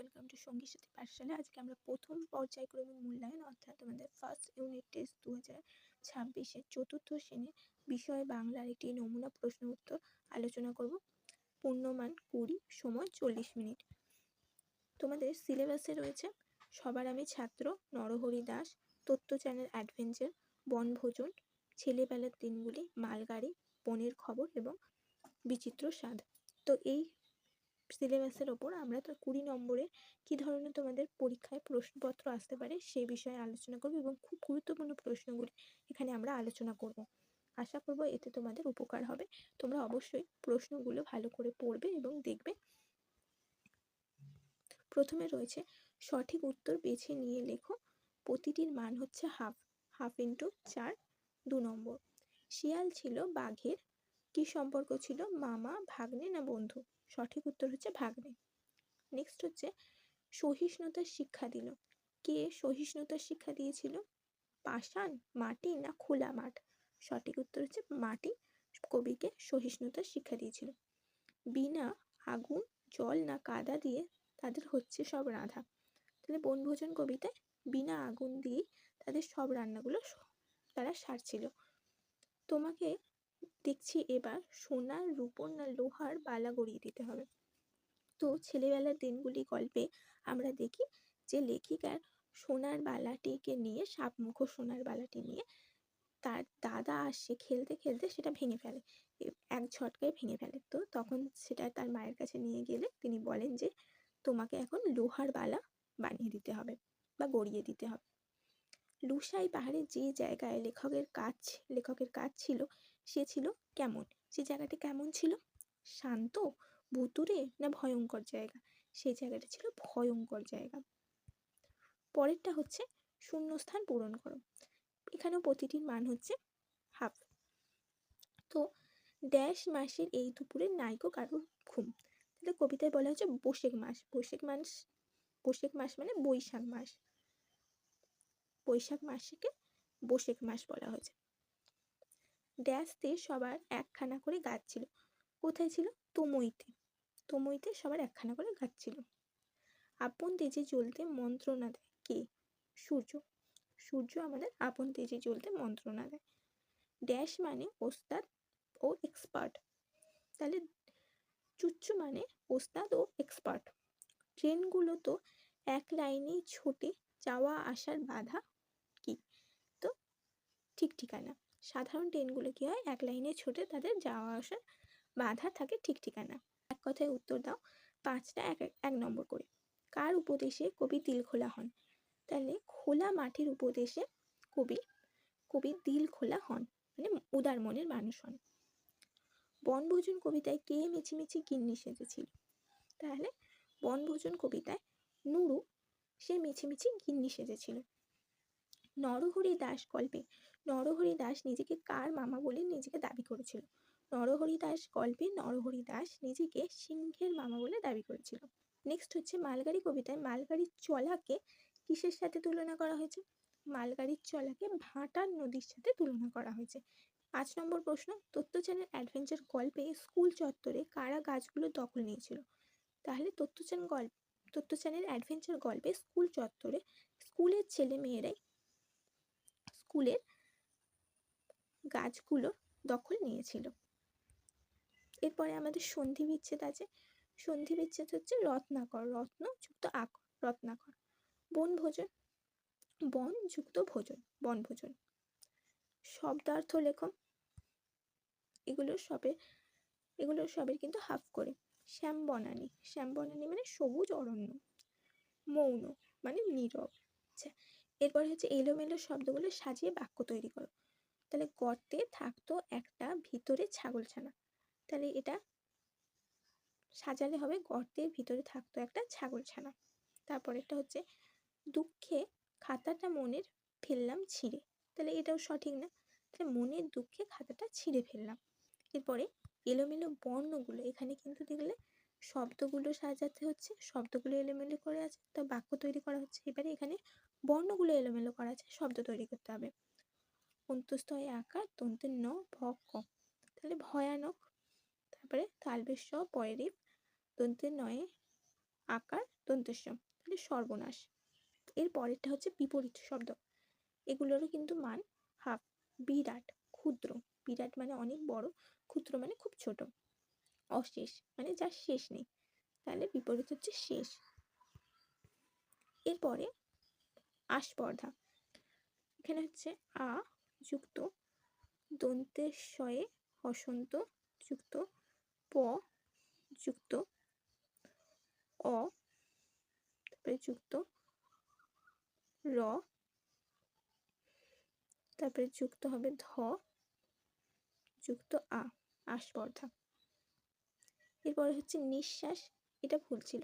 Welcome to সঙ্গী সাথী পাঠশালা আজকে আমরা প্রথম পর্যায়ক্রমিক মূল্যায়ন, অর্থাৎ আমাদের ফার্স্ট ইউনিট টেস্ট দু হাজার ছাব্বিশের চতুর্থ শ্রেণির বিষয় বাংলার একটি নমুনা প্রশ্ন উত্তর আলোচনা করব। পূর্ণমান কুড়ি সময় চল্লিশ মিনিট। তোমাদের সিলেবাসে রয়েছে সবার আমি ছাত্র, নরহরি দাস তথ্য চ্যানেল অ্যাডভেঞ্চার বনভোজন ছেলেবেলার দিনগুলি, মালগাড়ি, বনের খবর এবং বিচিত্র স্বাদ। তো এই সিলেবাসের ওপর আমরা তো কুড়ি নম্বরে কী ধরনের তোমাদের পরীক্ষায় প্রশ্নপত্র আসতে পারে সেই বিষয়ে আলোচনা করব এবং খুব গুরুত্বপূর্ণ প্রশ্নগুলি এখানে আমরা আলোচনা করব। আশা করব এতে তোমাদের উপকার হবে। তোমরা অবশ্যই প্রশ্নগুলো ভালো করে পড়বে এবং দেখবে। প্রথমে রয়েছে, সঠিক উত্তর বেছে নিয়ে লেখো। প্রতিটির মান হচ্ছে হাফ হাফ ইন্টু চার, দু নম্বর। শিয়াল ছিল বাঘের কি সম্পর্ক ছিল, মামা, ভাগ্নে না বন্ধু? সঠিক উত্তর হচ্ছে ভাগ্নে। নেক্সট হচ্ছে, সহিষ্ণুতার শিক্ষা দিল। কে সহিষ্ণুতার শিক্ষা দিয়েছিল? পাষাণ, মাটি না খোলা মাঠ? সঠিক উত্তর হচ্ছে মাটি। কবিকে সহিষ্ণুতার শিক্ষা দিয়েছিল। বিনা আগুন, জল না কাদা দিয়ে তাদের হচ্ছে সব রাধা। তাহলে বনভোজন কবিতায় বিনা আগুন দিয়ে তাদের সব রান্নাগুলো তারা সারছিল। তোমাকে দেখছি এবার সোনার রূপোর না লোহার বালা গড়িয়ে দিতে হবে। তো ছেলেবেলার দিনগুলি গল্পে আমরা দেখি যে লেখিকার সোনার বালাটিকে নিয়ে, সাপমুখো সোনার বালাটি নিয়ে তার দাদা আসে খেলতে খেলতে সেটা ভেঙে ফেলে এক ঝটকায় ভেঙে ফেলে। তো তখন সেটা তার মায়ের কাছে নিয়ে গেলে তিনি বলেন যে, তোমাকে এখন লোহার বালা বানিয়ে দিতে হবে বা গড়িয়ে দিতে হবে। লুসাই পাহাড়ে যে জায়গায় লেখকের কাজ লেখকের কাজ ছিল সে ছিল কেমন? সে জায়গাটি কেমন ছিল? শান্ত ভুতুরে না ভয়ঙ্কর জায়গা? সেই জায়গাটা ছিল ভয়ঙ্কর জায়গা। পরেরটা হচ্ছে শূন্যস্থান পূরণ করো। এখানেও প্রতিটির মান হচ্ছে হাফ তো ড্যাশ মাসের এই দুপুরে নাইকো কারোর ঘুম? তাহলে কবিতায় বলা হচ্ছে বৈশাখ মাস। বৈশাখ মাস বৈশাখ মাস মানে বৈশাখ মাস। বৈশাখ মাসকে বৈশাখ মাস বলা হয়েছে। ড্যাশতে সবার একখানা করে গাছ ছিল। কোথায় ছিল? তমইতে। তমইতে সবার একখানা করে গাছ ছিল। আপন তেজে জ্বলতে মন্ত্রণা দেয়। কে? সূর্য। সূর্য আমাদের আপন তেজে জ্বলতে মন্ত্রণা দেয়। ড্যাশ মানে ওস্তাদ ও এক্সপার্ট। তাহলে চুচ্চু মানে ওস্তাদ ও এক্সপার্ট। ট্রেনগুলো তো এক লাইনেই ছোটে যাওয়া আসার বাধা কি? তো ঠিক ঠিকানা। সাধারণ ট্রেনগুলো কী হয়? এক লাইনে ছুটে তাদের যাওয়া আসার বাধা থাকে ঠিক ঠিকানা। এক কথায় উত্তর দাও, পাঁচটা এক এক নম্বর করে। কার উপদেশে কবি দিল খোলা হন? তাহলে খোলা মাঠের উপদেশে কবি কবি দিল খোলা হন মানে উদার মনের মানুষ হন। বনভোজন কবিতায় কে মিছিমিছি গিন্নি সেজেছিল? তাহলে বনভোজন কবিতায় নুরু, সে মিছিমিছি গিন্নি সেজেছিল। নরহরি দাস গল্পে নরহরি দাস নিজেকে কার মামা বলে নিজেকে দাবি করেছিল? নরহরি দাস গল্পে নরহরি দাস নিজেকে সিংহের মামা বলে দাবি করেছিল। নেক্সট হচ্ছে মালগাড়ি কবিতায় মালগাড়ির চলাকে কিসের সাথে তুলনা করা হয়েছে? মালগাড়ির চলাকে ভাটার নদীর সাথে তুলনা করা হয়েছে। পাঁচ নম্বর প্রশ্ন চ্যানেল অ্যাডভেঞ্চার গল্পে স্কুল চত্বরে কারা গাছগুলো দখল নিয়েছিল? তাহলে চ্যানেল গল্প চ্যানেল অ্যাডভেঞ্চার গল্পে স্কুল চত্বরে স্কুলের ছেলে মেয়েরাই স্কুলের গাছগুলো দখল নিয়েছিল। এরপরে আমাদের সন্ধি বিচ্ছেদ আছে। সন্ধি বিচ্ছেদ হচ্ছে রত্নাকর, রত্ন যুক্ত আক রত্নাকর। বনভোজন, বন যুক্ত ভোজন, বনভোজন। শব্দার্থ লেখ এগুলো সবে এগুলো সবের কিন্তু হাফ করে। শ্যাম বনানি শ্যাম বনানি মানে সবুজ অরণ্য। মৌন মানে নীরব। আচ্ছা এরপরে হচ্ছে এলোমেলো শব্দগুলো সাজিয়ে বাক্য তৈরি করো। তাহলে গর্তে থাকতো একটা ভিতরে ছাগলছানা তাহলে এটা সাজালে হবে গর্তের ভিতরে থাকতো একটা ছাগলছানা তারপর একটা হচ্ছে দুঃখে খাতাটা মনের ফেললাম ছিঁড়ে। তাহলে এটাও সঠিক না? তাহলে মনের দুঃখে খাতাটা ছিঁড়ে ফেললাম। এরপরে এলোমেলো বর্ণগুলো, এখানে কিন্তু দেখলে শব্দগুলো সাজাতে হচ্ছে, শব্দগুলো এলোমেলো করে আছে, তা বাক্য তৈরি করা হচ্ছে। এবারে এখানে বর্ণগুলো এলোমেলো করা আছে, শব্দ তৈরি করতে হবে। অন্তস্থয় আকার তন্তের ন ভ ক তাহলে ভয়ানক। তারপরে তালবেশ পয়েরিপ দন্তের নয়ে আকার দন্তেশ্ব তাহলে সর্বনাশ। এর পরেরটা হচ্ছে বিপরীত শব্দ। এগুলোরও কিন্তু মান হাফ, বিরাট, ক্ষুদ্র। বিরাট মানে অনেক বড়, ক্ষুদ্র মানে খুব ছোট। অশেষ মানে যার শেষ নেই। তাহলে বিপরীত হচ্ছে শেষ। এরপরে আস্পর্ধা এখানে হচ্ছে আ যুক্ত দন্তের শয়ে হসন্ত যুক্ত, প যুক্ত, অ তারপরে যুক্ত, র তারপরে যুক্ত হবে ধ, যুক্ত আ আস্পর্ধা এরপরে হচ্ছে নিঃশ্বাস, এটা ভুল ছিল।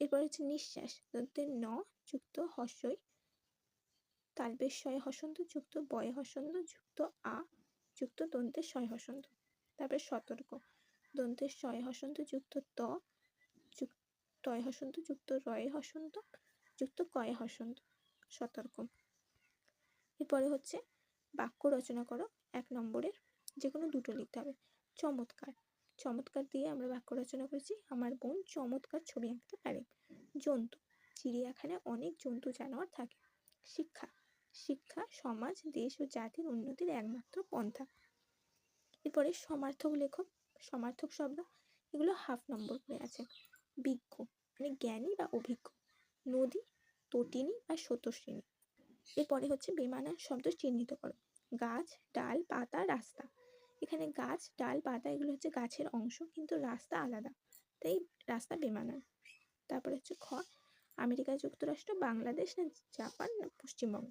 এরপরে হচ্ছে নিঃশ্বাস, দন্তের ন যুক্ত হস্যই তালবের শয়ে হসন্ত যুক্ত, বয়ে হসন্ত যুক্ত, আ যুক্ত দন্তের শয় হসন্ত। তারপরে সতর্ক দন্তের শয় হসন্ত যুক্ত, ত যুক্ত, তয় হসন্ত যুক্ত, রয় হসন্ত যুক্ত, কয়ে হসন্ত। সতর্ক। এরপরে হচ্ছে বাক্য রচনা করো, এক নম্বরের যে কোনো দুটো লিখতে হবে। চমৎকার। চমৎকার দিয়ে আমরা বাক্য রচনা করেছি। আমার বোন চমৎকার ছবি আঁকতে পারে। জন্তু। চিড়িয়াখানায় অনেক জন্তু জানোয়ার থাকে। শিক্ষা। শিক্ষা, সমাজ, দেশ ও জাতির উন্নতির একমাত্র পন্থা। এরপরে সমার্থক লেখক, সমার্থক শব্দ, এগুলো হাফ নম্বর করে আছে। বিজ্ঞ মানে জ্ঞানী বা অভিজ্ঞ। নদী তটিনী বা স্রোতস্বিনী এরপরে হচ্ছে বেমানান শব্দ চিহ্নিত করো। গাছ, ডাল, পাতা, রাস্তা। এখানে গাছ, ডাল, পাতা এগুলো হচ্ছে গাছের অংশ, কিন্তু রাস্তা আলাদা। তাই রাস্তা বেমানান তারপরে হচ্ছে খ, আমেরিকা যুক্তরাষ্ট্র, বাংলাদেশ না জাপান না পশ্চিমবঙ্গ?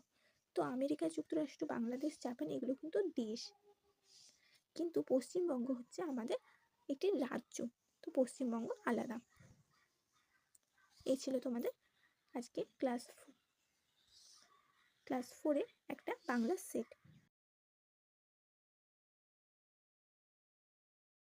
তো আমেরিকা, যুক্তরাষ্ট্র, বাংলাদেশ, জাপান এগুলো কিন্তু দেশ। কিন্তু পশ্চিমবঙ্গ হচ্ছে আমাদের একটি রাজ্য। তো পশ্চিমবঙ্গ আলাদা। এই ছিল তোমাদের আজকে ক্লাস ক্লাস ফোরে একটা বাংলা সেট